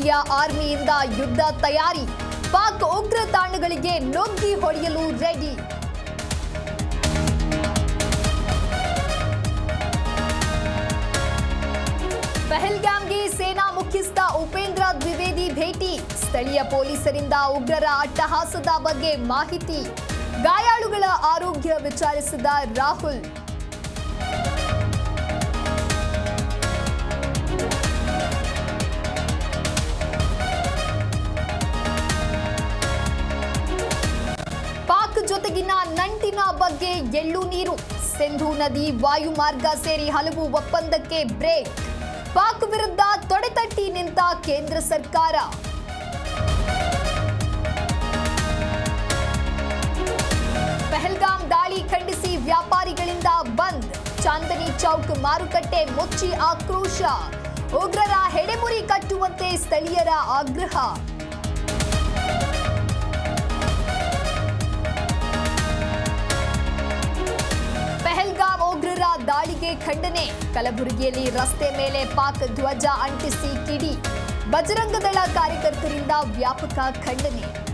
India ಆರ್ಮಿಯಿಂದ ಯುದ್ಧ ತಯಾರಿ. ಪಾಕ್ ಉಗ್ರ ತಾಣಗಳಿಗೆ ನುಗ್ಗಿ ಹೊಡೆಯಲು ರೆಡಿ. ಪಹಲ್ಗಾಮ್ಗೆ ಸೇನಾ ಮುಖ್ಯಸ್ಥ ಉಪೇಂದ್ರ ದ್ವಿವೇದಿ ಭೇಟಿ. ಸ್ಥಳೀಯ ಪೊಲೀಸರಿಂದ ಉಗ್ರರ ಅಟ್ಟಹಾಸದ ಬಗ್ಗೆ ಮಾಹಿತಿ. ಗಾಯಾಳುಗಳ ಆರೋಗ್ಯ ವಿಚಾರಿಸಿದ ರಾಹುಲ್. ಪಾಕ್ ಜೊತೆಗಿನ ನಂಟಿನ ಬಗ್ಗೆ ಎಳ್ಳು ನೀರು. ಸಿಂಧೂ ನದಿ ವಾಯುಮಾರ್ಗ ಸೇರಿ ಹಲವು ಒಪ್ಪಂದಕ್ಕೆ ಬ್ರೇಕ್. ಪಾಕ್ ವಿರುದ್ಧ ತೊಡೆತಟ್ಟಿ ನಿಂತ ಕೇಂದ್ರ ಸರ್ಕಾರ. ಪಹಲ್ಗಾಮ್ ದಾಳಿ ಖಂಡಿಸಿ ವ್ಯಾಪಾರಿಗಳಿಂದ ಬಂದ್. ಚಾಂದನಿ ಚೌಕ್ ಮಾರುಕಟ್ಟೆ ಮುಚ್ಚಿ ಆಕ್ರೋಶ. ಉಗ್ರರ ಹೆಡೆಮುರಿ ಕಟ್ಟುವಂತೆ ಸ್ಥಳೀಯರ ಆಗ್ರಹ. ಖಂಡನೆ. ಕಲಬುರಗಿಯಲ್ಲಿ ರಸ್ತೆ ಮೇಲೆ ಪಾಕ್ ಧ್ವಜ ಅಂಟಿಸಿ ಕಿಡಿ. ಬಜರಂಗದಳ ಕಾರ್ಯಕರ್ತರಿಂದ ವ್ಯಾಪಕ ಖಂಡನೆ.